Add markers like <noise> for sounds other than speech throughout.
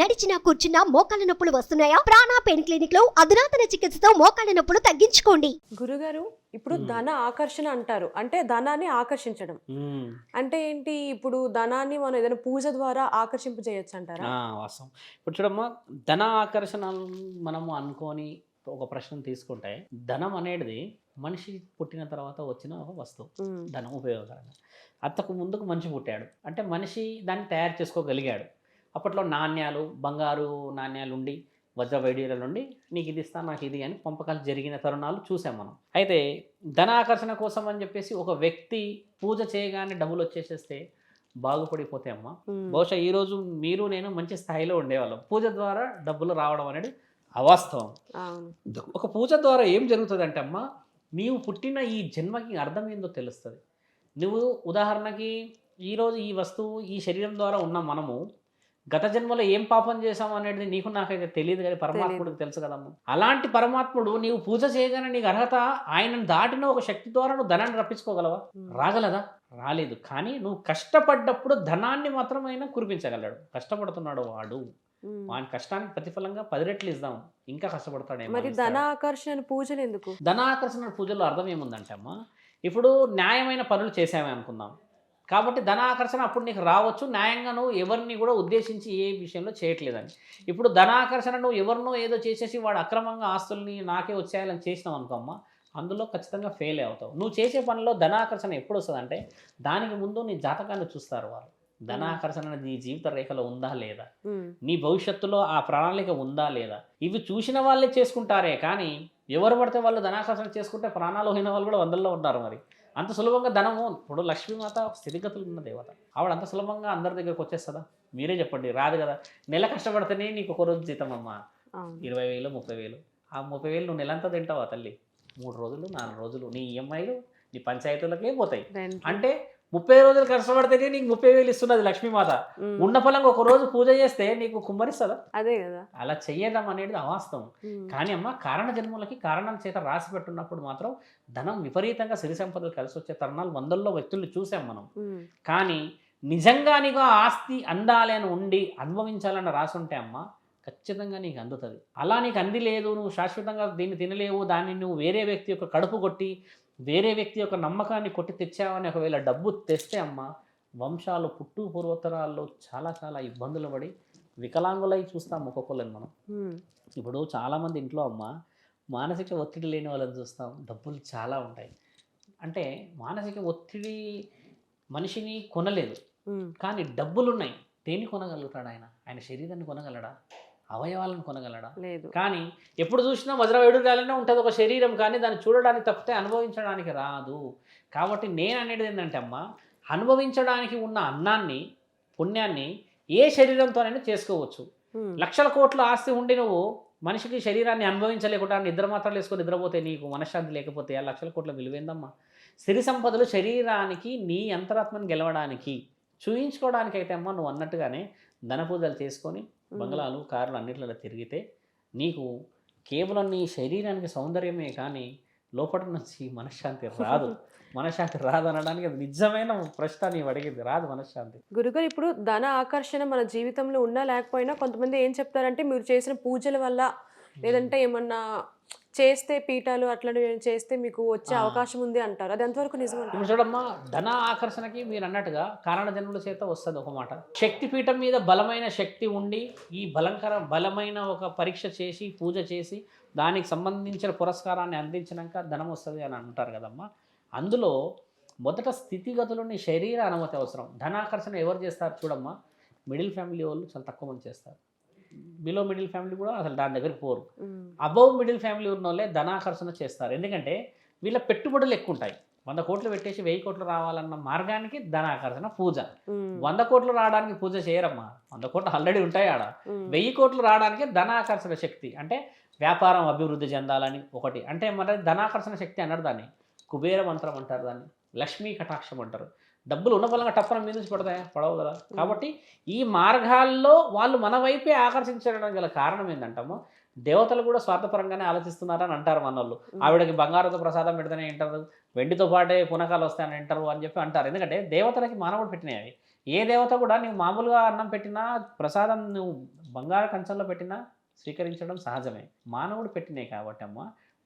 నడిచినా కూర్చున్నా మోకాళ్ళ నొప్పులు వస్తున్నాయా? ప్రాణా పెయిన్ క్లినిక్లో అధునాతన చికిత్సతో మోకాళ్ళ నొప్పులు తగ్గించుకోండి. గురుగారు ఇప్పుడు. ధన ఆకర్షణ అంటారు. అంటే ధనాన్ని ఆకర్షించడం. అంటే ఏంటి? ఇప్పుడు ధనాన్ని మనం ఏదైనా పూజ ద్వారా ఆకర్షింప చేయొచ్చు అంటారా వాస్తవం. ఇప్పుడు చూడమ్మా ధన ఆకర్షణ మనము అనుకొని ఒక ప్రశ్న తీసుకుంటే ధనం అనేది మనిషి పుట్టిన తర్వాత వచ్చిన ఒక వస్తువు. ధనం ఉపయోగకరంగా. అంతకు ముందుకు మనిషి పుట్టాడు. అంటే మనిషి దాన్ని తయారు చేసుకోగలిగాడు. అప్పట్లో నాణ్యాలు బంగారు నాణ్యాలు ఉండి వజ్ర వైడూర్యాలు ఉండి నీకు ఇది ఇస్తా నాకు ఇది అని పంపకాలు జరిగిన తరుణాలు చూసాం మనం. అయితే ధన ఆకర్షణ కోసం అని చెప్పేసి ఒక వ్యక్తి పూజ చేయగానే డబ్బులు వచ్చేసేస్తే బాగుపడిపోతే అమ్మ. మ్మ్. బహుశా ఈరోజు మీరు నేను మంచి స్థాయిలో ఉండేవాళ్ళం. పూజ ద్వారా డబ్బులు రావడం అనేది అవాస్తవం. ఒక పూజ ద్వారా ఏం జరుగుతుంది అమ్మ నీవు పుట్టిన ఈ జన్మకి అర్థం ఏందో తెలుస్తుంది. నువ్వు ఉదాహరణకి ఈరోజు ఈ వస్తువు ఈ శరీరం ద్వారా ఉన్న మనము గత జన్మలో ఏం పాపం చేసాం అనేది నీకు నాకైతే తెలియదు కానీ పరమాత్ముడికి తెలుసు కదమ్మా. అలాంటి పరమాత్ముడు నీవు పూజ చేయగానే నీకు అర్హత ఆయనను దాటిన ఒక శక్తి ద్వారా నువ్వు ధనాన్ని రప్పించుకోగలవా. రాగలదా? రాలేదు. కానీ నువ్వు కష్టపడ్డప్పుడు ధనాన్ని మాత్రం కురిపించగలడు. కష్టపడుతున్నాడు వాడు. వాని కష్టానికి ప్రతిఫలంగా పది రెట్లు ఇద్దాం ఇంకా కష్టపడతాడేమో మరి అని ధన ఇస్తాడు. ఆకర్షణ పూజలు ఎందుకు ధన ఆకర్షణ పూజల్లో అర్థం ఏముందంటే అమ్మా ఇప్పుడు న్యాయమైన పనులు చేసామే అనుకుందాం కాబట్టి ధన ఆకర్షణ అప్పుడు నీకు రావచ్చు. న్యాయంగా నువ్వు ఎవరిని కూడా ఉద్దేశించి ఏ విషయంలో చేయట్లేదని. ఇప్పుడు ధన ఆకర్షణ నువ్వు ఎవరినో ఏదో చేసేసి వాడు అక్రమంగా ఆస్తుల్ని నాకే వచ్చేయాలని చేసినావు అనుకోమ్మా. అందులో ఖచ్చితంగా ఫెయిల్ అవుతావు. నువ్వు చేసే పనిలో ధనాకర్షణ ఎప్పుడు వస్తుందంటే దానికి ముందు నీ జాతకాన్ని చూస్తారు వాళ్ళు. ధనాకర్షణ నీ జీవిత రేఖలో ఉందా లేదా. నీ భవిష్యత్తులో ఆ ప్రణాళిక ఉందా లేదా? ఇవి చూసిన వాళ్ళే చేసుకుంటారే కానీ ఎవరు పడితే వాళ్ళు ధనాకర్షణ చేసుకుంటే ప్రాణాలు పోయిన వాళ్ళు కూడా వందల్లో ఉన్నారు మరి. అంత సులభంగా ధనము. ఇప్పుడు లక్ష్మీమాత స్థితిగతులు ఉన్న దేవత. ఆవిడ అంత సులభంగా అందరి దగ్గరకు వచ్చేస్తుందా? మీరే చెప్పండి. రాదు కదా. నెల కష్టపడితేనే నీకు ఒక రోజు జీతం అమ్మా ఇరవై వేలు ముప్పై వేలు. ఆ ముప్పై వేలు నువ్వు నెలంతా తింటావా తల్లి? మూడు రోజులు నాలుగు రోజులు. నీ ఈఎంఐలు నీ పంచాయతీలకే పోతాయి. అంటే ముప్పై రోజులు కష్టపడితేనే నీకు ముప్పై వేలు ఇస్తున్నది లక్ష్మీమాత మ్మ్. ఉన్న ఫలంగా ఒక రోజు పూజ చేస్తే నీకు కుమ్మరిస్తుందా అదే కదా అలా చెయ్యడం అనేది అవాస్తవం. కానీ అమ్మ కారణ జన్మలకి కారణం చేత రాసి పెట్టున్నప్పుడు మాత్రం ధనం విపరీతంగా సిరి సంపదలు కలిసి వచ్చే తరుణాలు వందల్లో వ్యక్తుల్ని చూసాం మనం. కానీ నిజంగా నీకు ఆస్తి అందాలి అని ఉండి అనుభవించాలని రాసి ఉంటే అమ్మ ఖచ్చితంగా నీకు అందుతుంది. అలా నీకు అంది లేదు నువ్వు శాశ్వతంగా దీన్ని తినలేవు దాన్ని నువ్వు వేరే వ్యక్తి యొక్క కడుపు కొట్టి వేరే వ్యక్తి యొక్క నమ్మకాన్ని కొట్టి తెచ్చావని ఒకవేళ డబ్బు తెస్తే అమ్మ వంశాలు పుట్టు పూర్వతరాల్లో చాలా చాలా ఇబ్బందులు పడి వికలాంగులై చూస్తాం ఒక్కొక్కళ్ళని మనం. ఇప్పుడు చాలామంది ఇంట్లో అమ్మ మానసిక ఒత్తిడి లేని వాళ్ళని చూస్తాం డబ్బులు చాలా ఉంటాయి. అంటే మానసిక ఒత్తిడి మనిషిని కొనలేదు. కానీ డబ్బులు ఉన్నాయి దేన్ని కొనగలుగుతాడు ఆయన? ఆయన శరీరాన్ని కొనగలడా? అవయవాలను కొనగలడా లేదు కానీ ఎప్పుడు చూసినా వజ్రవైడూర్యాలనే ఉంటుంది ఒక శరీరం కానీ దాన్ని చూడడానికి తప్పితే అనుభవించడానికి రాదు కాబట్టి నేను అనేది ఏంటంటే అమ్మ అనుభవించడానికి ఉన్న అన్నాన్ని పుణ్యాన్ని ఏ శరీరంతోనైనా చేసుకోవచ్చు. లక్షల కోట్ల ఆస్తి ఉండి నువ్వు మనిషికి శరీరాన్ని అనుభవించలేకుండా నిద్ర మాత్రాలు వేసుకొని నిద్రపోతే నీకు మనశ్శాంతి లేకపోతే ఆ లక్షల కోట్ల విలువేందమ్మా సిరి సంపదలు శరీరానికి నీ అంతరాత్మని గెలవడానికి చూయించుకోవడానికి అయితే అమ్మా నువ్వు అన్నట్టుగానే ధన పూజలు చేసుకొని. బంగ్లాలు కార్లు అన్నిట్లలో తిరిగితే నీకు కేవలం నీ శరీరానికి సౌందర్యమే కానీ లోపల నుంచి మనశ్శాంతి రాదు. <laughs> మనశ్శాంతి రాదు అనడానికి అది నిజమైన ప్రశ్న నీవు అడిగింది. రాదు మనశ్శాంతి. గురుగారు ఇప్పుడు ధన ఆకర్షణ మన జీవితంలో ఉన్నా లేకపోయినా కొంతమంది ఏం చెప్తారంటే మీరు చేసిన పూజల వల్ల లేదంటే ఏమన్నా చేస్తే పీఠాలు అట్లాంటివి చేస్తే మీకు వచ్చే. అవకాశం ఉంది అంటారు. అది ఎంతవరకు నిజం ఇప్పుడు చూడమ్మా ధన ఆకర్షణకి మీరు అన్నట్టుగా కారణ జన్మల చేత వస్తుంది ఒక మాట. శక్తి పీఠం మీద బలమైన శక్తి ఉండి ఈ బలంకర బలమైన ఒక పరీక్ష చేసి పూజ చేసి దానికి సంబంధించిన పురస్కారాన్ని అందించినాక ధనం వస్తుంది అని అంటారు కదమ్మా. అందులో మొదట స్థితిగతులని శరీర అనుమతి అవసరం. ధనాకర్షణ ఎవరు చేస్తారు చూడమ్మా? మిడిల్ ఫ్యామిలీ వాళ్ళు చాలా తక్కువ మంది చేస్తారు. బిలో మిడిల్ ఫ్యామిలీ కూడా అసలు దాని దగ్గరికి పోరు. అబౌవ్ మిడిల్ ఫ్యామిలీ ఉన్న వాళ్ళే ధనాకర్షణ చేస్తారు. ఎందుకంటే వీళ్ళ పెట్టుబడులు ఎక్కువ ఉంటాయి వంద కోట్లు పెట్టేసి వెయ్యి కోట్లు రావాలన్న మార్గానికి ధనాకర్షణ పూజ. వంద కోట్లు రావడానికి పూజ చేయరమ్మా. వంద కోట్లు ఆల్రెడీ ఉంటాయి ఆడ. వెయ్యి కోట్లు రావడానికి ధనాకర్షణ శక్తి. అంటే వ్యాపారం అభివృద్ధి చెందాలని ఒకటి. అంటే మన ధనాకర్షణ శక్తి అన్నారు దాన్ని. కుబేర మంత్రం అంటారు దాన్ని. లక్ష్మీ కటాక్షం అంటారు. డబ్బులు ఉన్న బలంగా టప్పన మీద నుంచి పడతాయా? పడవు కదా కాబట్టి ఈ మార్గాల్లో వాళ్ళు మన వైపే ఆకర్షించడం గల కారణం ఏంటంటామో దేవతలు కూడా స్వార్థపరంగానే ఆలోచిస్తున్నారని అంటారు మన వాళ్ళు ఆవిడకి బంగారంతో ప్రసాదం పెడితేనే వింటారు వెండితో పాటే పునకాలు వస్తాయని వింటారు అని చెప్పి అంటారు. ఎందుకంటే దేవతలకి మానవుడు పెట్టినాయి అవి. ఏ దేవత కూడా నువ్వు మామూలుగా అన్నం పెట్టినా ప్రసాదం నువ్వు బంగారు కంచంలో పెట్టినా స్వీకరించడం సహజమే. మానవుడు పెట్టినే కాబట్టి అమ్మ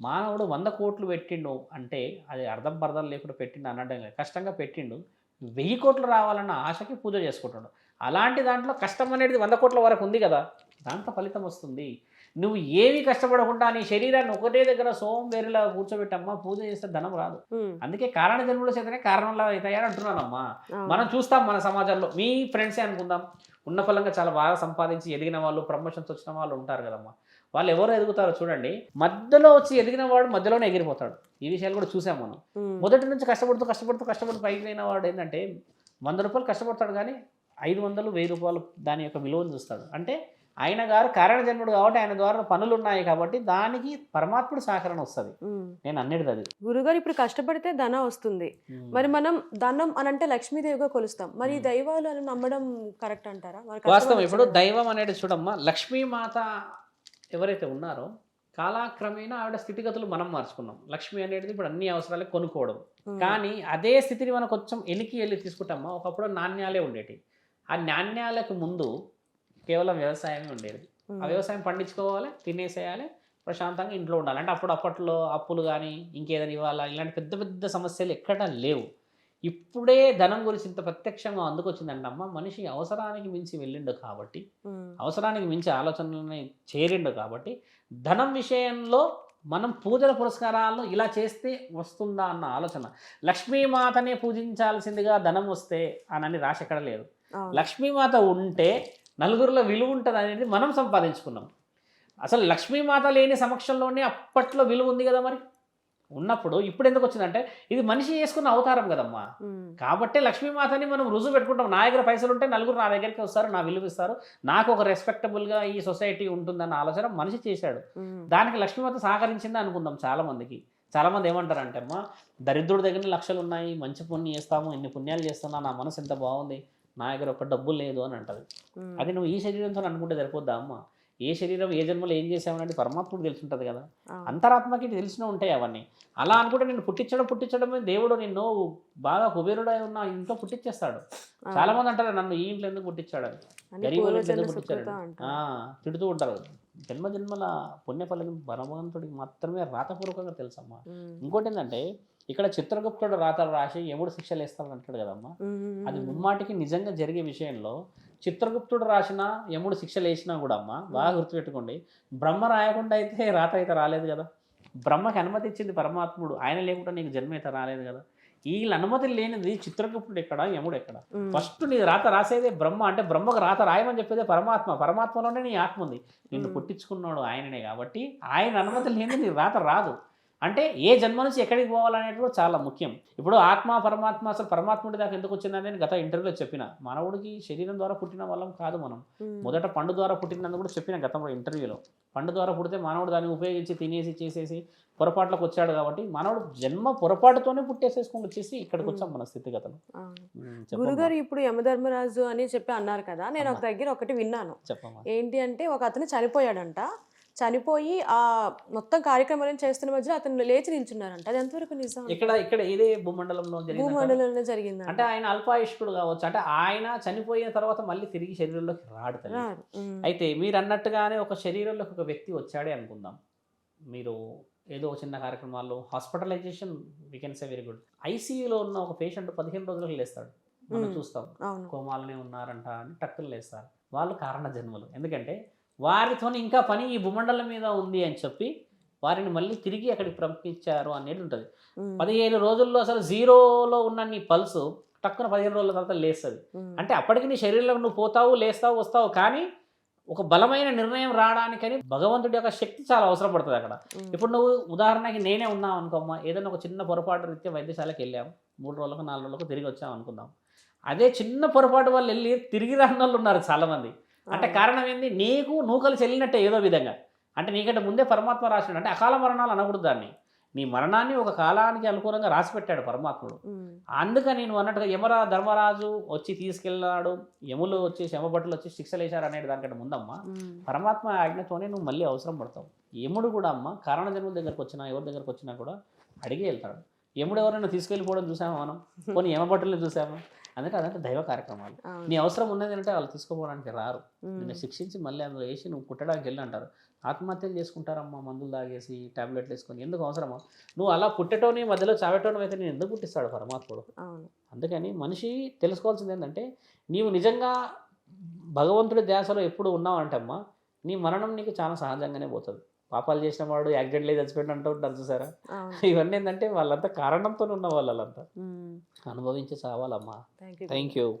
మానవుడు వంద కోట్లు పెట్టిండు అంటే అది అర్థం పర్థం లేకుండా పెట్టిండు అనడం కష్టంగా పెట్టిండు. వెయ్యి కోట్లు రావాలన్న ఆశకి పూజ చేసుకుంటాడు అలాంటి దాంట్లో కష్టం అనేది వంద కోట్ల వరకు ఉంది కదా. దాంట్లో ఫలితం వస్తుంది. నువ్వు ఏమీ కష్టపడకుండా నీ శరీరాన్ని ఒకటే దగ్గర సోంబేరిలా కూర్చోబెట్టమ్మా పూజ చేస్తే ధనం రాదు. అందుకే కారణ జన్మల చేతనే కారణంలో అవుతాయని అంటున్నానమ్మా. మనం చూస్తాం మన సమాజంలో. మీ ఫ్రెండ్సే అనుకుందాం. ఉన్న ఫలంగా చాలా బాగా సంపాదించి ఎదిగిన వాళ్ళు ప్రమోషన్స్ వచ్చిన వాళ్ళు ఉంటారు కదమ్మా. వాళ్ళు ఎవరు ఎదుగుతారో చూడండి. మధ్యలో వచ్చి ఎదిగిన వాడు మధ్యలోనే ఎగిరిపోతాడు. ఈ విషయాలు కూడా చూసాం మనం. మొదటి నుంచి కష్టపడుతూ కష్టపడుతూ కష్టపడుతూ పైకి అయిన వాడు ఏంటంటే వంద రూపాయలు కష్టపడతాడు కానీ ఐదు వందలు వెయ్యి రూపాయలు దాని యొక్క విలువను చూస్తాడు. అంటే ఆయన గారు కారణ జన్ముడు కాబట్టి ఆయన ద్వారా పనులు ఉన్నాయి కాబట్టి దానికి పరమాత్ముడు సహకరణ వస్తుంది. నేను అన్నిటిది అది. గురుగారు ఇప్పుడు కష్టపడితే ధనం వస్తుంది. మరి మనం ధనం అని అంటే లక్ష్మీదేవిగా కొలుస్తాం. మరి దైవాలు అని నమ్మడం కరెక్ట్ అంటారా? వాస్తవం. ఇప్పుడు. దైవం అనేది చూడమ్మా లక్ష్మీమాత ఎవరైతే ఉన్నారో కాలాక్రమేణా ఆవిడ స్థితిగతులు మనం మార్చుకున్నాం. లక్ష్మి అనేది ఇప్పుడు అన్ని అవసరాలు కొనుక్కోవడం. కానీ అదే స్థితిని మనం కొంచెం ఎలికి వెళ్ళి తీసుకుంటామా? ఒకప్పుడు నాణ్యాలే ఉండేవి ఆ నాణ్యాలకు ముందు కేవలం వ్యవసాయమే ఉండేది. ఆ వ్యవసాయం పండించుకోవాలి తినేసేయాలి ప్రశాంతంగా ఇంట్లో ఉండాలి. అంటే అప్పుడు అప్పట్లో అప్పులు కానీ ఇంకేదైనా ఇవ్వాలా? ఇలాంటి పెద్ద పెద్ద సమస్యలు ఎక్కడా లేవు. ఇప్పుడే ధనం గురించి ఇంత ప్రత్యక్షంగా అందుకొచ్చిందంటే అమ్మ మనిషి అవసరానికి మించి వెళ్ళిండు కాబట్టి అవసరానికి మించి ఆలోచనలని చేరిండు కాబట్టి ధనం విషయంలో మనం పూజల పురస్కారాలను ఇలా చేస్తే వస్తుందా అన్న ఆలోచన. లక్ష్మీమాతనే పూజించాల్సిందిగా ధనం వస్తే అని రాసి ఎక్కడ లేదు. లక్ష్మీమాత ఉంటే నలుగురిలో విలువ ఉంటుంది అనేది మనం సంపాదించుకున్నాం. అసలు లక్ష్మీమాత లేని సమక్షంలోనే అప్పట్లో విలువ ఉంది కదా మరి? ఉన్నప్పుడు ఇప్పుడు ఎందుకు వచ్చిందంటే ఇది మనిషి చేసుకున్న అవతారం కదమ్మా. కాబట్టి లక్ష్మీమాతని మనం రుజువు పెట్టుకుంటాం. నా దగ్గర పైసలు ఉంటే నలుగురు నా దగ్గరికి వస్తారు నా విలువ ఇస్తారు. నాకు ఒక రెస్పెక్టబుల్గా ఈ సొసైటీ ఉంటుందన్న ఆలోచన మనిషి చేశాడు. దానికి లక్ష్మీమాత సహకరించింది అనుకుందాం చాలా మందికి. చాలా మంది ఏమంటారంటే అమ్మా దరిద్రుడి దగ్గర లక్షలు ఉన్నాయి మంచి పుణ్యం చేస్తాము ఇన్ని పుణ్యాలు చేస్తున్నా నా మనసు ఎంత బాగుంది నా దగ్గర ఒక డబ్బు లేదు అని అంటది. అది నువ్వు ఈ శరీరంతో అనుకుంటే సరిపోద్దా అమ్మ? ఏ శరీరం ఏ జన్మలో ఏం చేసామనేది పరమాత్ముడు తెలిసి ఉంటుంది కదా. అంతరాత్మకి తెలిసిన ఉంటాయి అవన్నీ. అలా అనుకుంటే నేను పుట్టించడం పుట్టించడమే దేవుడు నిన్ను బాగా కుబేరుడై ఉన్న ఇంట్లో పుట్టించేస్తాడు. చాలా మంది అంటారు నన్ను ఈ ఇంట్లో ఎందుకు పుట్టించాడు? గరీబుల ఎందుకు పుట్టించాడు? తిడుతూ ఉంటారు. జన్మ జన్మల పుణ్యఫలం భగవంతుడికి మాత్రమే రాతపూర్వకంగా తెలుసమ్మా. ఇంకోటి ఏంటంటే ఇక్కడ చిత్రగుప్తుడు రాతలు రాసి ఎముడు శిక్షలు వేస్తాడు అంటాడు కదమ్మా. అది ముమ్మాటికి నిజంగా జరిగే విషయంలో చిత్రగుప్తుడు రాసిన యముడు శిక్షలు వేసినా కూడా అమ్మ బాగా గుర్తుపెట్టుకోండి. బ్రహ్మ రాయకుండా అయితే రాత అయితే రాలేదు కదా. బ్రహ్మకి అనుమతి ఇచ్చింది పరమాత్ముడు. ఆయన లేకుండా నీకు జన్మ అయితే రాలేదు కదా. వీళ్ళ అనుమతి లేనిది చిత్రగుప్తుడు ఎక్కడ యముడు ఎక్కడ? ఫస్ట్ నీ రాత రాసేదే బ్రహ్మ అంటే బ్రహ్మకు రాత రాయమని చెప్పేదే పరమాత్మ. పరమాత్మలోనే నీ ఆత్మ ఉంది. నిన్ను. పుట్టించుకున్నాడు ఆయననే కాబట్టి ఆయన అనుమతి లేని నీ రాత రాదు. అంటే ఏ జన్మ నుంచి ఎక్కడికి పోవాలనేది కూడా చాలా ముఖ్యం. ఇప్పుడు ఆత్మ పరమాత్మ అసలు పరమాత్ముడి దాకా ఎందుకు వచ్చిందని నేను గత ఇంటర్వ్యూలో చెప్పిన. మానవుడికి శరీరం ద్వారా పుట్టిన వాళ్ళం కాదు మనం. మొదట పండు ద్వారా పుట్టినందుకు కూడా చెప్పిన గతంలో ఇంటర్వ్యూలో. పండు ద్వారా పుడితే మానవుడు దాన్ని ఉపయోగించి తినేసి చేసేసి పొరపాట్లకు వచ్చాడు కాబట్టి మానవుడు జన్మ పొరపాటుతోనే పుట్టేసేసుకొని వచ్చేసి ఇక్కడికి వచ్చాం మన స్థితిగతులు. గురుగారు ఇప్పుడు యమధర్మరాజు అని చెప్పి అన్నారు కదా నేను ఒక దగ్గర ఒకటి విన్నాను. ఏంటి అంటే ఒక అతను చనిపోయాడంట. చనిపోయి ఆ మొత్తం కార్యక్రమాలను చేస్తున్న మధ్యలో అతను లేచి నిల్చున్నారంట. అది ఎంతవరకు నిజం? ఇక్కడ ఇక్కడ ఇదే భూమండలంలో జరిగింది భూమండలంలో జరిగిందంట. అంటే ఆయన అల్పాయుష్కుడు కావచ్చు. అంటే ఆయన చనిపోయిన తర్వాత మళ్ళీ తిరిగి శరీరంలోకి రాడు అయితే మీరు అన్నట్టుగానే ఒక శరీరంలోకి ఒక వ్యక్తి వచ్చాడే అనుకుందాం. మీరు ఏదో చిన్న కార్యక్రమాల్లో hospitalisation we can say very good ఐసీయూలో ఉన్న ఒక పేషెంట్ పదిహేను రోజులకు లేస్తాడు. మనం. చూస్తాం. కోమాలనే ఉన్నారంట అని టక్కులు లేస్తారు. వాళ్ళు కారణ జన్మలు ఎందుకంటే వారితో ఇంకా పని ఈ భూమండలం మీద ఉంది అని చెప్పి వారిని మళ్ళీ తిరిగి అక్కడికి పంపించారు అనేది ఉంటుంది. పదిహేను రోజుల్లో అసలు జీరోలో ఉన్న నీ పల్స్ టక్కున పదిహేను రోజుల తర్వాత లేస్తుంది. అంటే అప్పటికి నీ శరీరంలో నువ్వు పోతావు లేస్తావు వస్తావు కానీ ఒక బలమైన నిర్ణయం రావడానికని భగవంతుడి యొక్క శక్తి చాలా అవసరం పడుతుంది అక్కడ. ఇప్పుడు నువ్వు ఉదాహరణకి నేనే ఉన్నావు అనుకోమ్మా ఏదైనా ఒక చిన్న పొరపాటు రీత్యా వైద్యశాలకు వెళ్ళాం మూడు రోజులకు నాలుగు రోజులకు తిరిగి వచ్చాం అనుకుందాం. అదే చిన్న పొరపాటు వాళ్ళు వెళ్ళి తిరిగి రాని వాళ్ళు ఉన్నారు చాలామంది. అంటే. కారణం ఏంది? నీకు నూకలు చెల్లినట్టే ఏదో విధంగా. అంటే నీకంటే ముందే పరమాత్మ రాసినాడు. అంటే అకాల మరణాలు అనకూడదు దాన్ని. నీ మరణాన్ని ఒక కాలానికి అనుకూలంగా రాసి పెట్టాడు పరమాత్ముడు. అందుకని నేను అన్నట్టుగా యమరా ధర్మరాజు వచ్చి తీసుకెళ్ళాడు. యములు వచ్చి శమభట్టులు వచ్చి శిక్షలు వేశారు అనేది దానికంటే ముందమ్మా పరమాత్మ ఆజ్ఞతోనే నువ్వు మళ్ళీ అవసరం పడతావు. యముడు కూడా అమ్మ కారణ జన్మల దగ్గరకు వచ్చినా ఎవరి దగ్గరకు వచ్చినా కూడా అడిగి వెళ్తాడు. యముడు ఎవరైనా తీసుకెళ్ళిపోవడం చూసామా మనం? పోనీ యమభట్టుల్ని చూసామా? అందుకే అదంటే దైవ కార్యక్రమాలు. నీ అవసరం ఉన్నది అంటే వాళ్ళు తీసుకోపోవడానికి రారు. నిన్ను శిక్షించి మళ్ళీ అందులో వేసి నువ్వు పుట్టడానికి వెళ్ళి అంటారు. ఆత్మహత్యలు చేసుకుంటారమ్మా మందులు తాగేసి టాబ్లెట్లు వేసుకొని ఎందుకు అవసరమా? నువ్వు అలా పుట్టటోని మధ్యలో చావటోని అయితే నేను ఎందుకు పుట్టిస్తాడు పరమాత్ముడు? అందుకని మనిషి తెలుసుకోవాల్సింది ఏంటంటే నీవు నిజంగా భగవంతుడి ధ్యాసలో ఎప్పుడు ఉన్నావంటే అమ్మా నీ మరణం నీకు చాలా సహజంగానే పోతుంది. పాపాలు చేసిన వాడు యాక్సిడెంట్ లేదు చచ్చిపోయిన అంటూ ఉంటారు చూసారా? ఇవన్నీ ఏంటంటే వాళ్ళంతా కారణంతో ఉన్న వాళ్ళంతా. అనుభవించి యూ థ్యాంక్ యూ